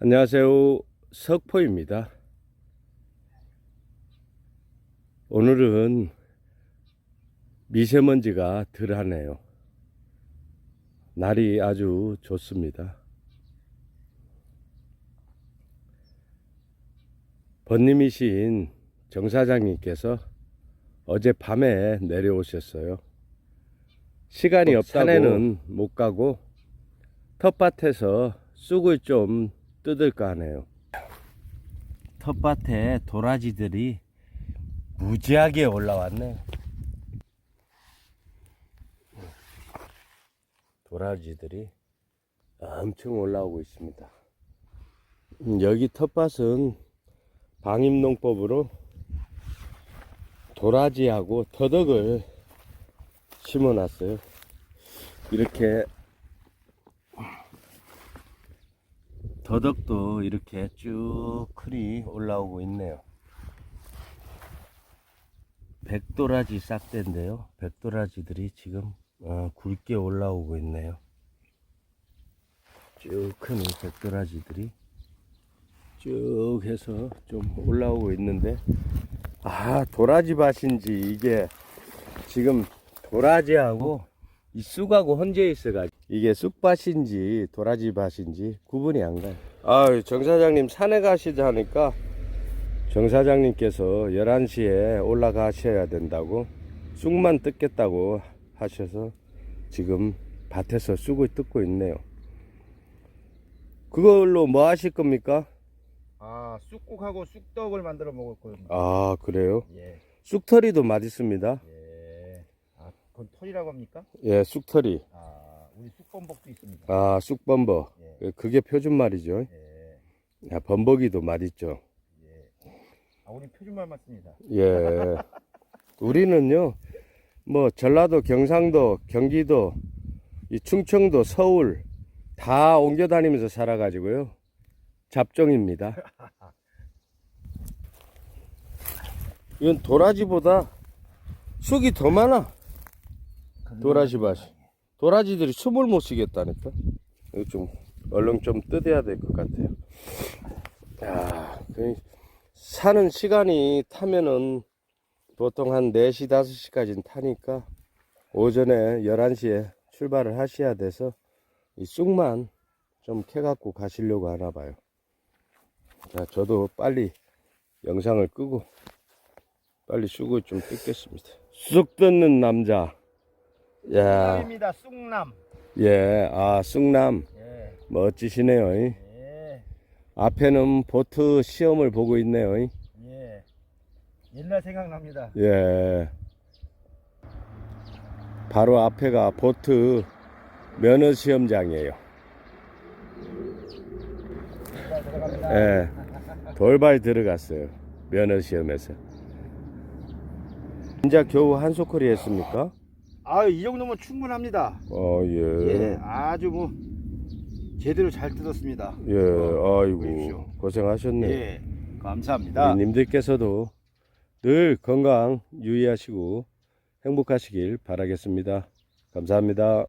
안녕하세요. 석포입니다. 오늘은 미세먼지가 덜하네요. 날이 아주 좋습니다. 번님이신 정 사장님께서 어젯밤에 내려오셨어요. 시간이 없다고. 없다네는 못 가고 텃밭에서 쑥을 좀 뜯을까 하네요. 텃밭에 도라지들이 무지하게 올라왔네. 도라지들이 엄청 올라오고 있습니다. 음, 여기 텃밭은 방임농법으로 도라지하고 더덕을 심어놨어요. 이렇게 더덕도 이렇게 쭉 큰이 올라오고 있네요. 백도라지 싹대인데요. 백도라지들이 지금 어, 굵게 올라오고 있네요. 쭉 큰이 백도라지들이 쭉 해서 좀 올라오고 있는데 아 도라지 밭인지 이게 지금 도라지하고 이 쑥하고 혼재 있어가지고 이게 쑥밭인지 도라지 밭인지 구분이 안 가요. 아 정 사장님 산에 가시자 하니까 정 사장님께서 11시에 올라가셔야 된다고 쑥만 뜯겠다고 하셔서 지금 밭에서 쑥을 뜯고 있네요. 그걸로 뭐 하실 겁니까? 아 쑥국하고 쑥떡을 만들어 먹을 겁니다. 아 그래요? 예, 쑥털이도 맛있습니다. 예. 아 그건 털이라고 합니까? 예, 쑥털이. 아 우리 쑥범벅도 있습니다. 아, 쑥범버. 예, 그게 표준 말이죠. 예, 야, 범벅이도 맛있죠. 예. 아 우리 표준말만 씁니다. 예. 우리는요, 뭐, 전라도, 경상도, 경기도, 이 충청도, 서울, 다 옮겨 다니면서 살아가지고요. 잡종입니다. 이건 도라지보다 쑥이 더 많아. 도라지 밭이. 도라지들이 숨을 못 쉬겠다니까. 이거 좀, 얼른 좀 뜯어야 될 것 같아요. 야, 그 사는 시간이 타면은 보통 한 4시, 5시까지는 타니까 오전에 11시에 출발을 하셔야 돼서 이 쑥만 좀 캐갖고 가시려고 하나 봐요. 자, 저도 빨리 영상을 끄고 빨리 쑥을 좀 뜯겠습니다. 쑥 뜯는 남자. 야, 쑥남입니다. 쑥남. 예, 아, 쑥남. 예, 멋지시네요. 이. 예, 앞에는 보트 시험을 보고 있네요. 이. 예. 옛날 생각납니다. 예. 바로 앞에가 보트 면허 시험장이에요. 자, 들어갑니다. 예. 돌발 들어갔어요. 면허 시험에서. 진짜 겨우 한 소커리 했습니까? 아 이 정도면 충분합니다. 어, 예. 예, 아주 뭐 제대로 잘 뜯었습니다. 예, 어, 아이고. 보십시오. 고생하셨네. 예, 감사합니다. 님들께서도 늘 건강 유의하시고 행복하시길 바라겠습니다. 감사합니다.